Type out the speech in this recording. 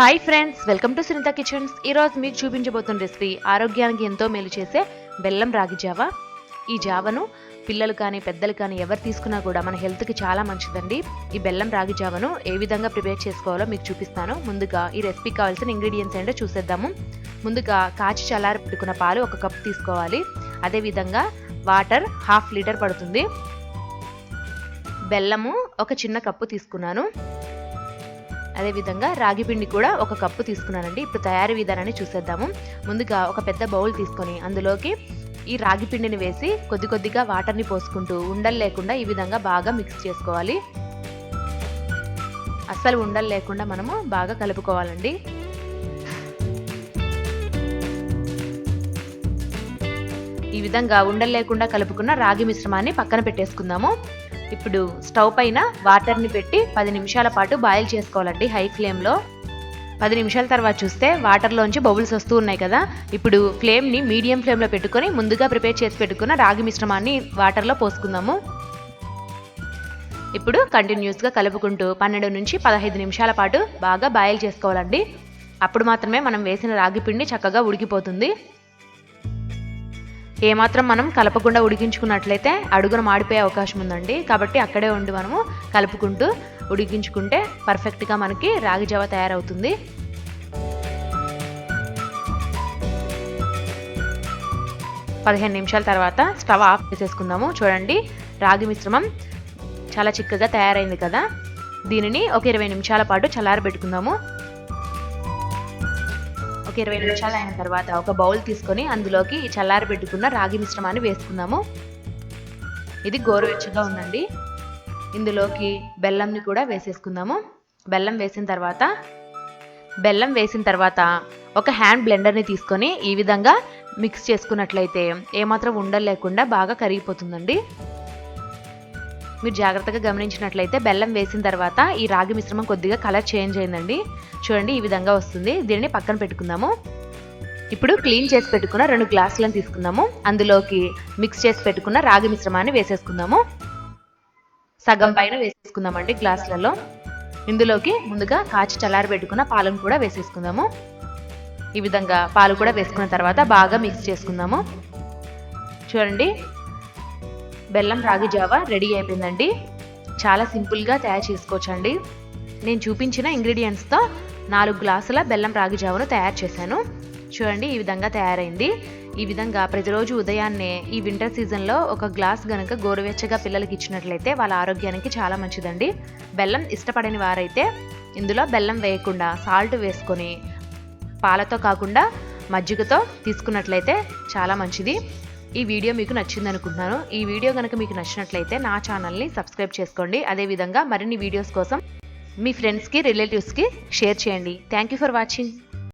Hi friends welcome to Sunitha kitchens. ఈరోజు మీకు చూపించబోతున్న recipe ఆరోగ్యానికి ఎంతో మేలు చేసే బెల్లం రాగి జావా. ఈ జావను పిల్లలు కానీ పెద్దలు కానీ ఎవరు తీసుకున్నా కూడా మన హెల్త్కి చాలా మంచిదండి. ఈ బెల్లం రాగి జావను ఏ విధంగా ప్రిపేర్ చేసుకోవాలో మీకు చూపిస్తాను. ముందుగా ఈ రెసిపీకి కావాల్సిన ఇంగ్రీడియంట్స్ ఏంటో చూసేద్దాము. ముందుగా కాచి చల్లారి పెట్టుకున్న పాలు ఒక కప్ తీసుకోవాలి. అదేవిధంగా వాటర్ హాఫ్ లీటర్ పడుతుంది. బెల్లము ఒక చిన్న కప్పు తీసుకున్నాను. అదేవిధంగా రాగి పిండి కూడా ఒక కప్పు తీసుకున్నానండి. ఇప్పుడు తయారీ విధానాన్ని చూసేద్దాము. ముందుగా ఒక పెద్ద బౌల్ తీసుకొని అందులోకి ఈ రాగి పిండిని వేసి కొద్ది కొద్దిగా వాటర్ని పోసుకుంటూ ఉండలు లేకుండా ఈ విధంగా బాగా మిక్స్ చేసుకోవాలి. అస్సలు ఉండలు లేకుండా మనము బాగా కలుపుకోవాలండి. ఈ విధంగా ఉండలు లేకుండా కలుపుకున్న రాగి మిశ్రమాన్ని పక్కన పెట్టేసుకుందాము. ఇప్పుడు స్టవ్ పైన వాటర్ని పెట్టి పది నిమిషాల పాటు బాయిల్ చేసుకోవాలండి హై ఫ్లేమ్లో. పది నిమిషాల తర్వాత చూస్తే వాటర్లోంచి బబుల్స్ వస్తూ ఉన్నాయి కదా. ఇప్పుడు ఫ్లేమ్ని మీడియం ఫ్లేమ్లో పెట్టుకొని ముందుగా ప్రిపేర్ చేసి పెట్టుకున్న రాగి మిశ్రమాన్ని వాటర్లో పోసుకుందాము. ఇప్పుడు కంటిన్యూస్గా కలుపుకుంటూ పన్నెండు నుంచి పదహైదు నిమిషాల పాటు బాగా బాయిల్ చేసుకోవాలండి. అప్పుడు మాత్రమే మనం వేసిన రాగి పిండి చక్కగా ఉడికిపోతుంది. ఏమాత్రం మనం కలపకుండా ఉడికించుకున్నట్లయితే అడుగున మాడిపోయే అవకాశం ఉందండి. కాబట్టి అక్కడే ఉండి మనము కలుపుకుంటూ ఉడికించుకుంటే పర్ఫెక్ట్గా మనకి రాగి జావ తయారవుతుంది. పదిహేను నిమిషాల తర్వాత స్టవ్ ఆఫ్ చేసేసుకుందాము. చూడండి రాగి మిశ్రమం చాలా చిక్కగా తయారైంది కదా. దీనిని ఒక ఇరవై నిమిషాల పాటు చల్లారబెట్టుకుందాము. ఒక ఇరవై నిమిషాలు అయిన తర్వాత ఒక బౌల్ తీసుకొని అందులోకి చల్లారి పెట్టుకున్న రాగి మిశ్రమాన్ని వేసుకుందాము. ఇది గోరువెచ్చగా ఉందండి. ఇందులోకి బెల్లంని కూడా వేసేసుకుందాము. బెల్లం వేసిన తర్వాత బెల్లం వేసిన తర్వాత ఒక హ్యాండ్ బ్లెండర్ని తీసుకొని ఈ విధంగా మిక్స్ చేసుకున్నట్లయితే ఏమాత్రం ఉండలేకుండా బాగా కరిగిపోతుందండి. మీరు జాగ్రత్తగా గమనించినట్లయితే బెల్లం వేసిన తర్వాత ఈ రాగి మిశ్రమం కొద్దిగా కలర్ చేంజ్ అయిందండి. చూడండి ఈ విధంగా వస్తుంది. దీనిని పక్కన పెట్టుకుందాము. ఇప్పుడు క్లీన్ చేసి పెట్టుకున్న రెండు గ్లాసులను తీసుకుందాము. అందులోకి మిక్స్ చేసి పెట్టుకున్న రాగి మిశ్రమాన్ని వేసేసుకుందాము. సగం పైన వేసేసుకుందామండి గ్లాసులలో. ఇందులోకి ముందుగా కాచి చల్లారి పెట్టుకున్న పాలను కూడా వేసేసుకుందాము. ఈ విధంగా పాలు కూడా వేసుకున్న తర్వాత బాగా మిక్స్ చేసుకుందాము. చూడండి బెల్లం రాగి జావా రెడీ అయిపోయిందండి. చాలా సింపుల్గా తయారు చేసుకోవచ్చండి. నేను చూపించిన ఇంగ్రీడియంట్స్తో నాలుగు గ్లాసుల బెల్లం రాగి జావను తయారు చేశాను. చూడండి ఈ విధంగా తయారైంది. ఈ విధంగా ప్రతిరోజు ఉదయాన్నే ఈ వింటర్ సీజన్లో ఒక గ్లాస్ గనుక గోరువెచ్చగా పిల్లలకి ఇచ్చినట్లయితే వాళ్ళ ఆరోగ్యానికి చాలా మంచిదండి. బెల్లం ఇష్టపడని వారైతే ఇందులో బెల్లం వేయకుండా సాల్ట్ వేసుకొని పాలతో కాకుండా మజ్జిగతో తీసుకున్నట్లయితే చాలా మంచిది. ఈ వీడియో మీకు నచ్చింది అనుకుంటున్నాను ఈ వీడియో కనుక మీకు నచ్చినట్లయితే నా ఛానల్ని సబ్స్క్రైబ్ చేసుకోండి. అదేవిధంగా మరిన్ని వీడియోస్ కోసం మీ ఫ్రెండ్స్కి రిలేటివ్స్కి షేర్ చేయండి. Thank you for watching